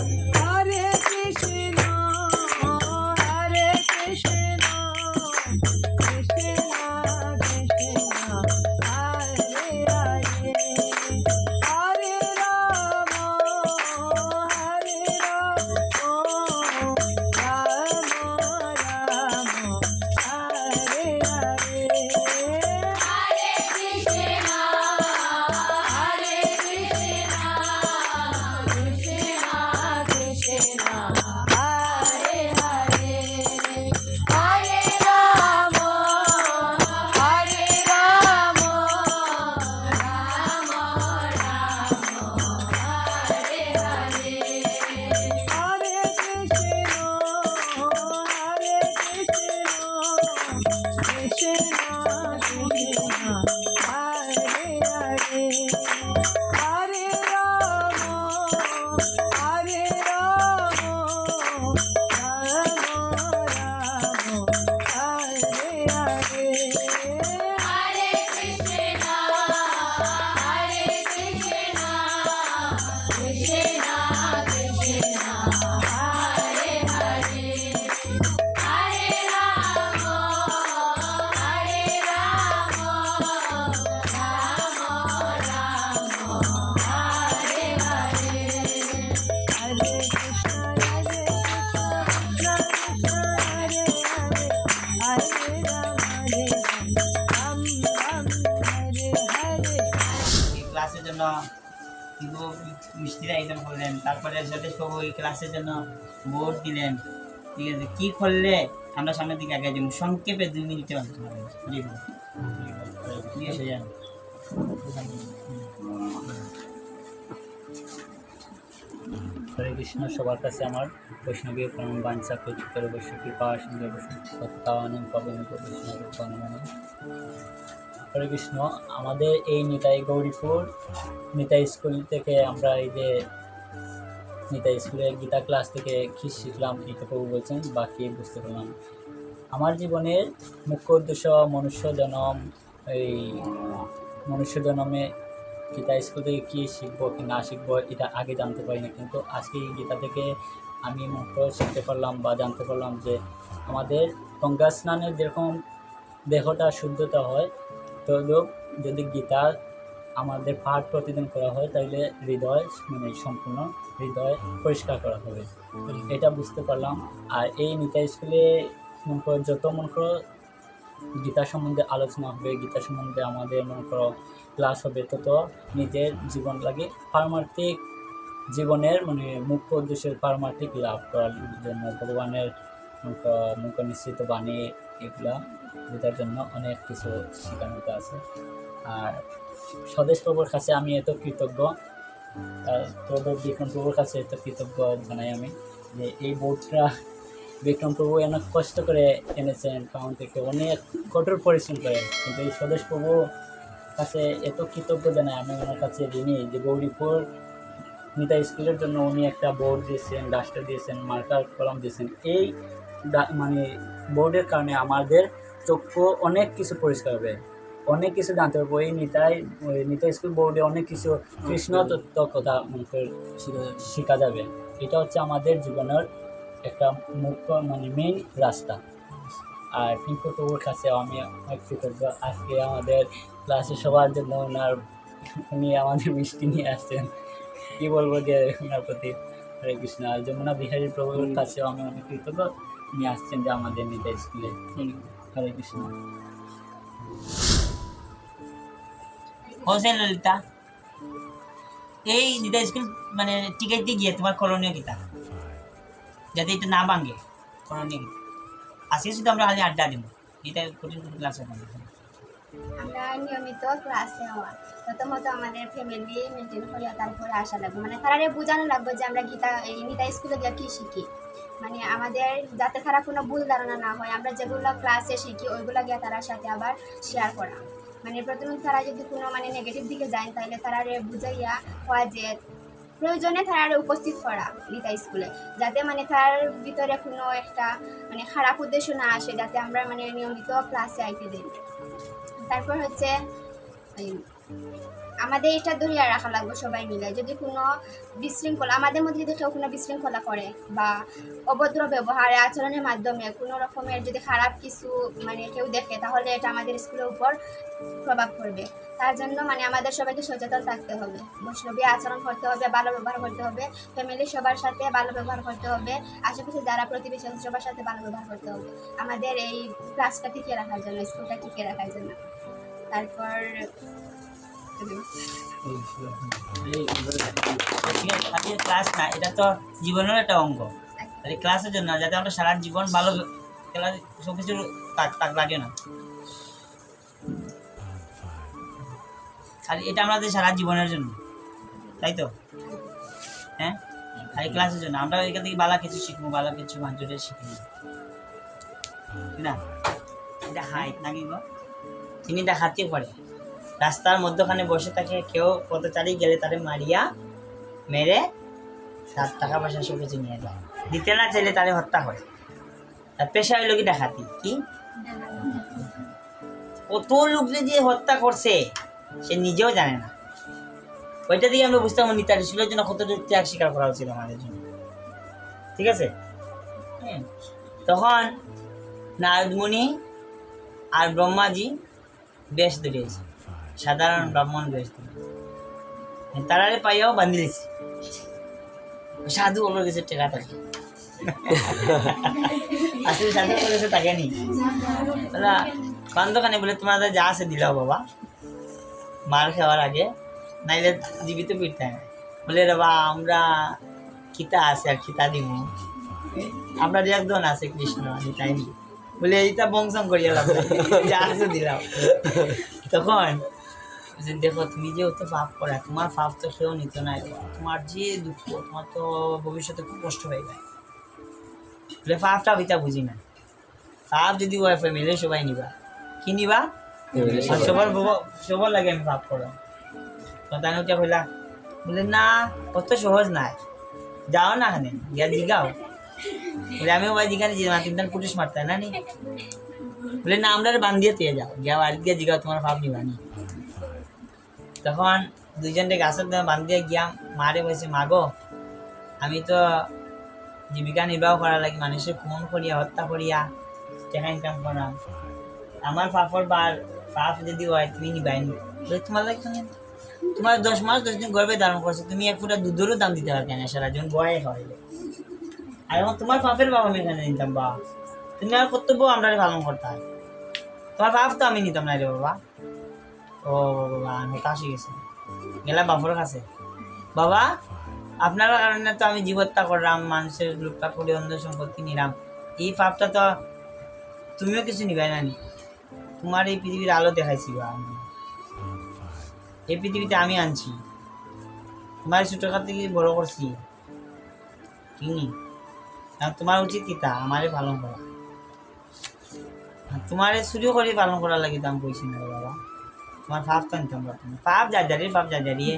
Thank you. কিন্তু মিস্ত্রির আয়োজন করলেন। তারপরে বাবু এই ক্লাসের জন্য বোর্ড দিলেন। ঠিক আছে, কি করলে? আমরা সামনের দিকে আগে যাব। সংক্ষেপে দুই মিনিটে বল। ঠিক আছে হরে কৃষ্ণ, সবার কাছে আমার বৈষ্ণবী প্রণাম। বাঞ্ছা, প্রতিকার বৈশ্ব কৃপা সিন্ধু সত্তানন্দ পবন বৈষ্ণব হরে কৃষ্ণ, আমাদের এই নিতাই গৌরীপুর নিতাই স্কুল থেকে আমরা এই যে নিতাই স্কুলে গীতা ক্লাস থেকে কী শিখলাম এটা প্রভু বলছেন, বাকি বুঝতে পারলাম। আমার জীবনের মুখ্য উদ্দেশ্য মনুষ্য জনম, এই মনুষ্য জনমে গীতা স্কুল থেকে কী শিখব কি না শিখব এটা আগে জানতে পারি না কিন্তু আজকে এই গীতা থেকে আমি মুখ্য শিখতে পারলাম বা জানতে পারলাম যে আমাদের গঙ্গা স্নানের যেরকম দেহটা শুদ্ধতা হয় তো যদি গীতা আমাদের পাঠ প্রতিদিন করা হয় তাহলে হৃদয় মানে সম্পূর্ণ হৃদয় পরিষ্কার করা হবে। এটা বুঝতে পারলাম। আর এই নিতা স্কুলে মনে করো, যত মনে করো গীতা সম্বন্ধে আলোচনা হবে গীতা সম্বন্ধে আমাদের মনে করো ক্লাস হবে, তত নিজের জীবন লাগে পারমার্থিক জীবনের মানে মুখ্য উদ্দেশ্যের পারমার্থিক লাভ করার জন্য ভগবানের মুখ মুখ নিশ্চিত বাণী এগুলা যেটার জন্য অনেক কিছু শেখানোতে আছে। আর স্বদেশ প্রভুর কাছে আমি এত কৃতজ্ঞ প্রভু বিক্রম প্রভুর কাছে এত কৃতজ্ঞ জানাই আমি যে এই বোর্ডটা বিক্রম প্রভু অনেক কষ্ট করে এনেছেন টাউন থেকে অনেক কঠোর পরিশ্রম করে। কিন্তু এই স্বদেশ প্রভু কাছে এত কৃতজ্ঞ জানাই আমি ওনার কাছে ঋণী যে গৌরীপুর নিতা স্কুলের জন্য উনি একটা বোর্ড দিয়েছেন, ডাস্টার দিয়েছেন, মার্কার কলম দিয়েছেন। এই মানে বোর্ডের কারণে আমাদের চক্ষু অনেক কিছু পরিষ্কার হবে। অনেক কিছু জানতে পারব। এই নিতাই ওই নিতাই স্কুল বোর্ডে অনেক কিছু কৃষ্ণ তত্ত্ব কথা মনে শেখা যাবে। এটা হচ্ছে আমাদের জীবনের একটা মুখ্য মানে মেইন রাস্তা। আর পিঙ্কু প্রভুর কাছে আমি অনেক কৃতজ্ঞ আজকে আমাদের ক্লাসে সবার জন্য ওনার উনি আমাদের মিষ্টি নিয়ে আসছেন। কি বলব যে ওনার প্রতি হরে কৃষ্ণ। আর যমুনা বিহারী প্রভুর কাছেও আমি অনেক কৃতজ্ঞ। উনি আসছেন যে আমাদের নিতে স্কুলে। হরে কৃষ্ণ। হোসেন ললিতা, এই দিদা স্কুল মানে টিকাইতে গিয়ে তোমার করণীয় কিতা যাতে এটা না ভাঙে, করণীয় কিতা আজকে শুধু আমরা খালি আড্ডা দিব। এটা কঠিন কঠিন ক্লাস আমরা নিয়মিত ক্লাসে হওয়া। প্রথমত আমাদের ফ্যামিলি মেনটেন করিয়া তারপরে আসা লাগবে। মানে তারা বোঝানো লাগবে যে আমরা গীতা, এই নিতা স্কুলে গিয়ে কী শিখি। মানে আমাদের যাতে তারা কোনো ভুল ধারণা না হয়, আমরা যেগুলো ক্লাসে শিখি, ওইগুলো গিয়ে তার সাথে আবার শেয়ার করা। মানে প্রথমে তারা যদি কোনো মানে নেগেটিভ দিকে যায় তাহলে তারা বুঝাইয়া হয় যে প্রয়োজনে তারা উপস্থিত করা গীতা স্কুলে যাতে মানে তার ভিতরে কোনো একটা মানে খারাপ উদ্দেশ্য না আসে, যাতে আমরা মানে নিয়মিত ক্লাসে আইতে দিই। তারপর হচ্ছে আমাদের এটা ধরিয়া রাখা লাগবে সবাই মিলে। যদি কোনো বিশৃঙ্খলা, আমাদের মধ্যে যদি কেউ কোনো বিশৃঙ্খলা করে বা অভদ্র ব্যবহারে, আচরণের মাধ্যমে কোনো রকমের যদি খারাপ কিছু মানে কেউ দেখে, তাহলে এটা আমাদের স্কুলের উপর প্রভাব পড়বে। তার জন্য মানে আমাদের সবাইকে সচেতন থাকতে হবে। বৈষ্ণবী আচরণ করতে হবে, ভালো ব্যবহার করতে হবে ফ্যামিলি সবার সাথে ভালো ব্যবহার করতে হবে, আশেপাশে যারা প্রতিবেশী সবার সাথে ভালো ব্যবহার করতে হবে। আমাদের এই ক্লাসটা টিকিয়ে রাখার জন্য স্কুলটা টিকিয়ে রাখার জন্য। তারপর ক্লাস না, এটা তো জীবনের একটা অঙ্গ। তাহলে ক্লাসের জন্য, যাতে আমরা সারা জীবন ভালো ক্লাস সব কিছু তাক লাগে না। খালি এটা আমাদের সারা জীবনের জন্য, তাই তো? হ্যাঁ? খালি ক্লাসের জন্য। আমরা এখান থেকে বালা কিছু শিখব বালা কিছু মাঞ্চুরে শিখব না? এটা হাইট নাকি গো? তিনি দেখাতে পারে রাস্তার মধ্যখানে বসে থাকে কেউ, পথচারী গেলে তারে মারিয়া মেরে তার টাকা পয়সা সব কিছু নিয়ে যায়। দিতে না চাইলে তারে হত্যা করে। তার পেশা হইল কি ডাকাতি? কি? কত লোককে যে হত্যা করছে, সে নিজেও জানে না। ওইটা দিয়ে আমরা বুঝতে পারব নিতার ঋষিগুলোর জন্য কতটুকু ত্যাগ স্বীকার করা উচিত আমাদের জন্য। ঠিক আছে। তখন নারদমণি আর ব্রহ্মাজি বেশ ধরিয়েছে সাধারণ ব্রাহ্মণ বেশ ধরে তারারে পাইয়াও বান্ধি দিয়েছে সাধু বলো গেছে টেকা থাকে। আসলে সাধু বলেছে তাকে নি। দাদা বলে তোমাদের যা আছে দিলাও বাবা। মার খাওয়ার আগে, নাইলে জীবিত ফিরতে হয়। বলে রে বা, আমরা খিতা আছে আর খিতা দিব আমরা একজন আছে কৃষ্ণ, আমি তাই বলে এইটা বংশম করিয়া লাগবে যা আছে দিলাম। তখন যে দেখো তুমি যে অত পাপ করা তোমার পাপ তো কেউ নিত না। তোমার যে দুঃখ তোমার তো ভবিষ্যতে খুব কষ্ট হয়ে যায়। বলে পাপটা ওইটা বুঝি না। পাপ যদি হয় ফ্যামিলি সবাই নিবা। কি নিবা? সবার সবার লাগে আমি পাপ করো। তো তাই কইলা বলে না অত সহজ নাই। যাও না এখানে গিয়া জিগাও। বলে আমিও ভাই জিগানে যে তিন পুলিশ মারতে না নি? বলে না আমরা বান্ধিয়ে দিয়ে যাও। গিয়া বাড়ি তোমার পাপ নিবা নি তখন দুইজনকে গাছের বান্ধিয়ে গিয়া মারে মাগো আমি তো জীবিকা নির্বাহ করার লাগে মানুষের খুন করিয়া হত্যা করিয়া টাকা ইনকাম করা। আমার পাপর বার পাপ যদি হয় তুমি নিবাই নি। বলে, তোমার লাগে? তোমার দশ মাস দশ দিন গর্বে ধারণ করছে তুমি এক ফুটা দুধেরও দাম দিতে পারবে না সারা জন বয়ে খাওয়াইলে আর তোমার পাপের বাবা আমি এখানে নিতাম বা তুমি আর কর্তব্য আমরা পালন করতে হয় তোমার পাপ তো আমি নিতাম না রে বাবা। ও বাবা, আমি কাশি গেছে। গেলাম বাপর কাছে। বাবা, আপনার কারণে তো আমি জীবত্তা করলাম, মানুষের লুটটা করে অন্য সম্পত্তি নিলাম। এই পাপটা তো তুমিও কিছু নিবে না নি। তোমার এই পৃথিবীর আলো দেখাইছি বা আমি। এই পৃথিবীতে আমি আনছি। তোমার ছোটখাত থেকে বড় করছি। কি নি? আর তোমার উচিত কিতা আমারে পালন করা। তোমারে চুরি করে পালন করার লাগি আমি কইছি না বাবা। তোমার পাপ তো নিতাম পারতাম না। পাপ যা জারিয়ে পাপ যা জারিয়ে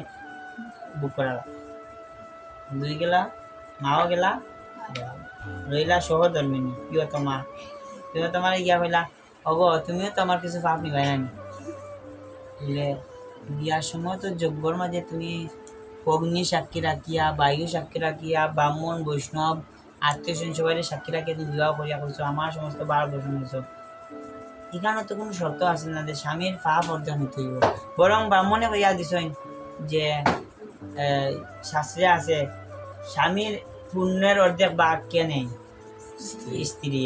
বুক করা দুই গেলা, মাও গেলা, রইলা সহধর্মিনী। প্রিয় তোমা প্রিয় তোমার গিয়া হইলা? অগ, তুমিও তো আমার কিছু পাপ নিবাই না নি? বলে বিয়ার সময় তো যজ্ঞর মাঝে তুমি অগ্নি সাক্ষী রাখিয়া, বায়ু সাক্ষী রাখিয়া, ব্রাহ্মণ, বৈষ্ণব আত্মীয় স্বজন সবাই সাক্ষী রাখিয়া তুমি বিবাহ করিয়া করছ আমার সমস্ত বার বসন হয়েছ এখানে তো কোনো শর্ত আছে না যে স্বামীর পাপ অর্জন হইতে হইব। বরং ব্রাহ্মণে হইয়া দিছেন যে শাস্ত্রে আছে, স্বামীর পুণ্যের অর্ধেক বাঘ কে নেই, স্ত্রী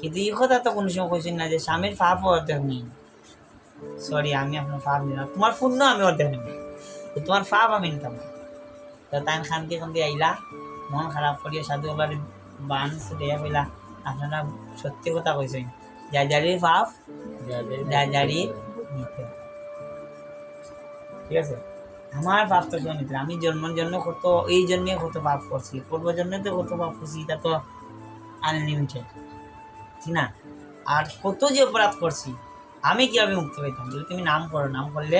কিন্তু এই কথা তো কোনো সময় কইছেন না যে স্বামীর পাপ অর্ধেক নেই। সরি আমি আপনার পাপ নিলাম। তোমার পুণ্য আমি অর্ধেক নেব। তোমার পাপ আমি নিতাম। তো তাই খানকে খানকে আইলা মন খারাপ করিয়া সাধু আবার বান দেয়া হইলা আপনারা সত্যি কথা কইছেন। যা জারির পাপ যা জারি নিতে। ঠিক আছে? আমার পাপ তো কেউ নিতে। আমি জন্মের জন্য কত এই জন্মে কত পাপ করছি। পূর্ব জন্মে তো কত পাপ করছি এটা তো আনলিমিটেড ঠিক না? আর কত যে অপরাধ করছি আমি কীভাবে মুক্ত পেতাম যদি তুমি নাম করো নাম করলে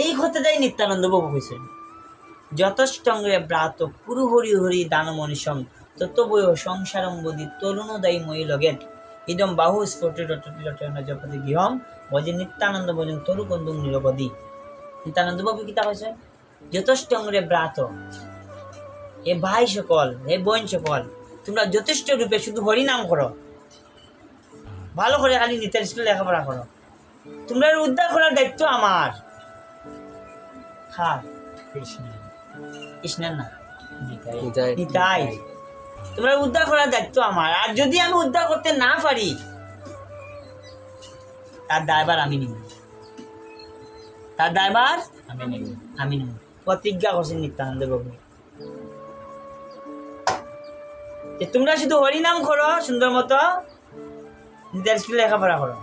এই কথাটাই নিত্যানন্দ বাবু কইছেন। যতষ্টঙ্গে ব্রাত পুরু হরি হরি দান মনীষম তত বয় সংসারম বদি তরুণোদয় মই লগেন ইদম বাহু স্ফুটি রটটি জপতি গৃহম, বজে নিত্যানন্দ ভজন তরু কন্দুম নিরবধি। নিত্যানন্দ বাবু কিতা কৈছে যথেষ্ট অঙ্গরে ব্রাত এ ভাই সকল, হে বোন সকল, তোমরা যথেষ্ট রূপে শুধু হরিনাম করো। ভালো করে খালি নিতার স্কুলে লেখাপড়া করো। তোমরা উদ্ধার করার দায়িত্ব আমার। খার কৃষ্ণ। কৃষ্ণের না নিতাই। তোমরা উদ্ধার করার দায়িত্ব আমার। আর যদি আমি উদ্ধার করতে না পারি তার দায়বার আমি নিব। তার দায়বার আমি নেব। আমি নিব। প্রতিজ্ঞা করছেন নিত্যানন্দ বাবু যে তোমরা শুধু হরিনাম করো সুন্দর মতো নিজের স্কুলে লেখাপড়া করো।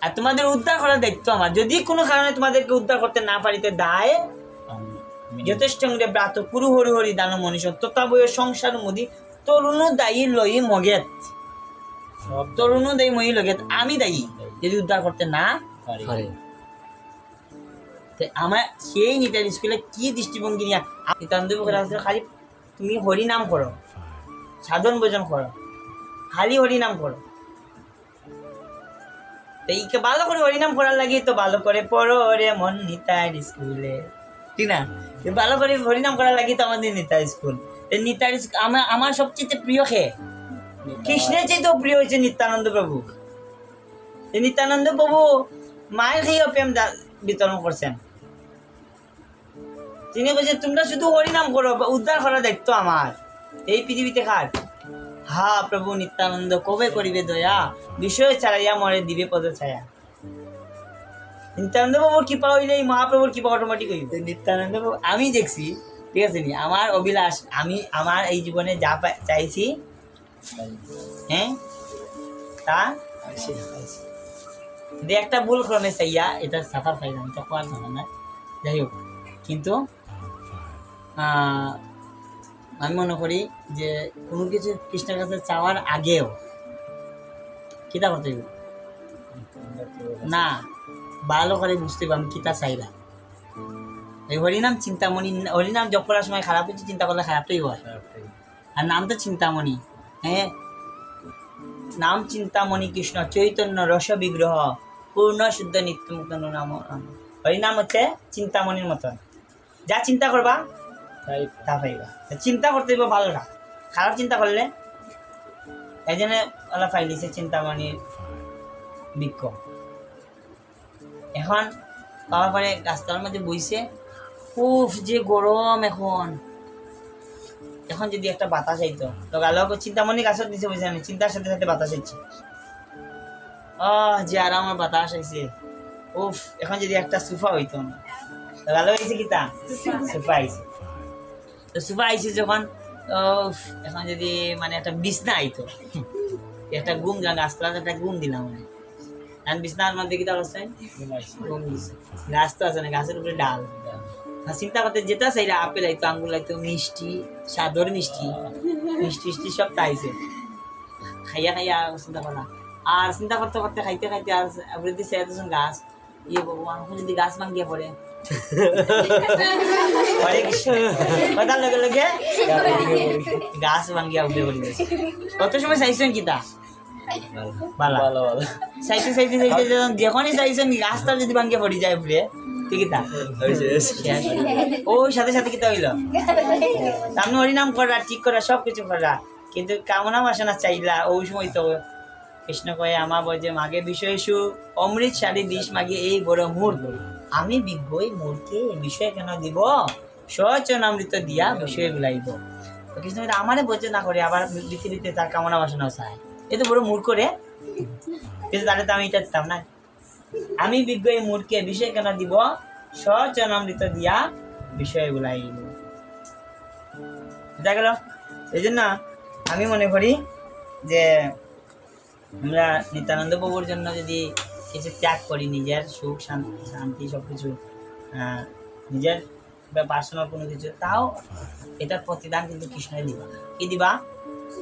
আর তোমাদের উদ্ধার করার দায়িত্ব আমার। যদি কোনো কারণে তোমাদেরকে উদ্ধার করতে না পারিতে দায় আমি ব্রাত কুরু হরি হরি দান মনীষ তথা বয় সংসার মোদি তরুণ দায়ী লই মগেত। সব তরুণ দায়ী মই লগেত আমি দায়ী। যদি উদ্ধার করতে না পারি। আমার সেই নিতার স্কুলে কি দৃষ্টিভঙ্গি নিয়ে নিতান্ত করে আসলে খালি তুমি হরিনাম করো। সাধন ভোজন করো। খালি হরিনাম করো। তো এইকে ভালো করে হরিনাম করার লাগে তো ভালো করে পড়ো রে মন নিতাই স্কুলে। ঠিক না? ভালো করে হরিনাম করার লাগে তো আমাদের নিতাই স্কুল। স্কুল আমার সবচেয়ে প্রিয় খে কৃষ্ণের চেয়ে প্রিয় হয়েছে নিত্যানন্দ প্রভু। নিত্যানন্দ প্রভু মায়ের খেয়েও প্রেম বিতরণ করছেন। তিনি বলছেন তোমরা শুধু হরিনাম করো উদ্ধার করার দায়িত্ব আমার। এই পৃথিবীতে কার? হা প্রভু নিত্যানন্দ, কবে করিবে দয়া? বিষয় ছাড়াইয়া মরে দিবে পদ ছায়া। নিত্যানন্দ বাবুর কৃপা হইলে এই মহাপ্রভুর কৃপা অটোমেটিক হইবে। নিত্যানন্দ বাবু আমি দেখছি, ঠিক আছে নি? আমার অভিলাষ, আমি আমার এই জীবনে যা চাইছি হ্যাঁ? তা? যদি একটা ভুল ক্রমে চাইয়া এটা সাফার পাইলাম, এটা কোয়ার জানা না? যাই হোক, কিন্তু আমি মনে করি যে কোনো কিছু কৃষ্ণের কাছে চাওয়ার আগেও কিতা করতে? না। ভালো করে বুঝতে হবে আমি কিতা চাইলাম এই হরিনাম চিন্তামণি হরিনাম জপ করার সময় খারাপ কিছু চিন্তা করলে খারাপটাই হয়। আর নাম তো চিন্তামণি হ্যাঁ? নাম চিন্তামণি কৃষ্ণ চৈতন্য রস বিগ্রহ পূর্ণ শুদ্ধ নিত্য মুক্ত নাম। হরিনাম হচ্ছে চিন্তামণির মতন। যা চিন্তা করবা তা। পাইবা। চিন্তা করতে হইব ভালোটা খারাপ চিন্তা করলে এই জন্য ওলা ফাইলিছে চিন্তামণির বৃক্ষ এখন পাওয়ার পরে গাছতলার মধ্যে বইছে উফ যে গরম এখন। এখন যদি একটা বাতাস আইতো তো গালক চিন্তামণি গাছত দিছে বুঝছে না চিন্তার সাথে সাথে বাতাস আইছে। আহ যে আর আমার বাতাস আইছে। উফ এখন যদি একটা সোফা হইতো না। তো গালক আইছে কিতা সোফা। আইছে। তো সোফা আইছে যখন উফ, এখন যদি মানে একটা বিছনা আইতো একটা গুম গাছতলাতে একটা গুম দিলাম মানে এখন বিছনার মধ্যে করছে গুম গাছ তো আছে না গাছের উপরে ডাল। চিন্তা করতে যেটা চাইরা আপেল আইতো আঙ্গুল আইতো মিষ্টি, সাদর মিষ্টি। মিষ্টি মিষ্টি সব তাইছে খাইয়া খাইয়া চিন্তা করা আর চিন্তা করতে করতে খাইতে খাইতে আর বৃদ্ধি চাই গাছ। ইয়ে ভগবান যদি গাছ ভাঙ্গিয়ে পড়ে। কথার লগে লগে গাছ ভাঙ্গিয়া উঠে গেছে। কত সময় চাইছেন কিতা বালা। যখনই চাইছেন গাছটা যদি ভাঙ্গিয়া পড়ে যায় উপরে কিতা ওই সাথে সাথে কিতা হইল? আপনি হরিনাম করা ঠিক করা সব কিছু করা। কিন্তু কামনা বাসনা চাইলা ওই সময় তো কৃষ্ণ কয়ে আমার বলছে মাগে বিষয় সু অমৃত সারি বিষ মাগে এই বড় মূর আমি বিজ্ঞই মূরকে এই বিষয় কেন দিব? সচনামৃত দিয়া বিষয় গুলাইব। কৃষ্ণ আমারে বলছে না করে আবার পৃথিবীতে তার কামনা বাসনাও চায়। এ বড় মূর করে কিন্তু তাহলে তো আমি এটা দিতাম না। আমি বিজ্ঞ এই মূর্খে বিষয় কেন দিব, সচনামৃত দিয়া বিষয় গুলাইব বুঝা গেল। এই জন্য আমি মনে করি যে আমরা নিত্যানন্দ প্রভুর জন্য যদি কিছু ত্যাগ করি, নিজের সুখ, শান্তি শান্তি সব কিছু নিজের পার্সোনাল কোনো কিছু, তাও এটার প্রতিদান কিন্তু কৃষ্ণই দিবা। কি দিবা?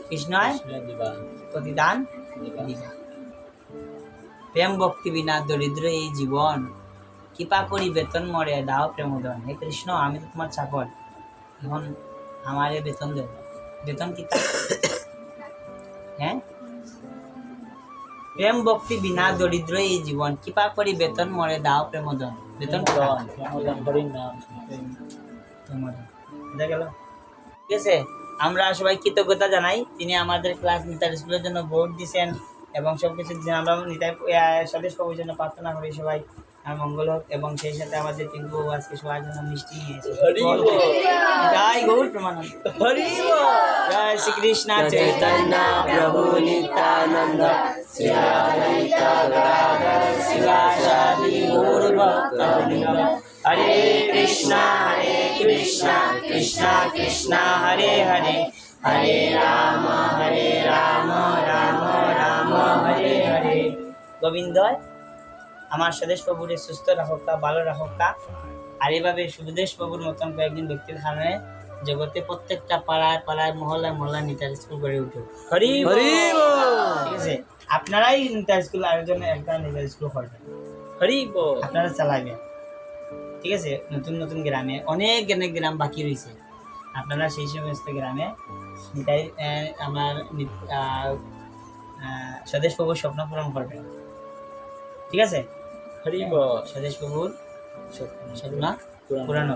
কৃষ্ণয় প্রতিদান প্রেম ভক্তি বিনা দরিদ্র এই জীবন। কৃপা করি বেতন মরে দাও প্রেমোদন হে কৃষ্ণ আমি তো তোমার চাকর এখন আমারে বেতন দেব বেতন কি? হ্যাঁ? প্রেম ভক্তি বিনা দরিদ্র এই জীবন। কৃপা করি বেতন মরে দাও প্রেমদন বেতন ঠিক আছে? আমরা সবাই কৃতজ্ঞতা জানাই। তিনি আমাদের ক্লাস নিতার স্কুলের জন্য ভোট দিয়েছেন এবং সব কিছু দিয়েছেন। আমরা নিতাই স্বদেশ বাবুর জন্য প্রার্থনা করি সবাই। মঙ্গল হোক এবং সেই সাথে আমাদের টিঙ্কু বাবু আজকে সবার জন্য মিষ্টি নিয়েছে জয় শ্রীকৃষ্ণ চৈতন্য প্রভু নিত্যানন্দ। শ্রী হরে কৃষ্ণ হরে কৃষ্ণ কৃষ্ণ কৃষ্ণ হরে হরে হরে রাম হরে রাম রাম রাম হরে হরে গোবিন্দ আমার স্বদেশ প্রভুরে সুস্থ রাখকা ভালো রাখকা আর এভাবে সুদেশ প্রভুর মতন কয়েকজন ব্যক্তির কারণে জগতে প্রত্যেকটা পাড়ায় পাড়ায় মহল্লায় মহল্লায় নিতার স্কুল গড়ে উঠুক হরি হরি ঠিক আছে? আপনারাই নিতার স্কুল আয়োজন একটা নিতার স্কুল করবেন হরি আপনারা চালাবেন। ঠিক আছে? নতুন নতুন গ্রামে অনেক অনেক গ্রাম বাকি রয়েছে। আপনারা সেই সমস্ত গ্রামে নিতাই আমার স্বদেশ প্রভুর স্বপ্ন পূরণ করবেন। ঠিক আছে? স্বদেশ প্রভুর স্বপ্ন পূরণ।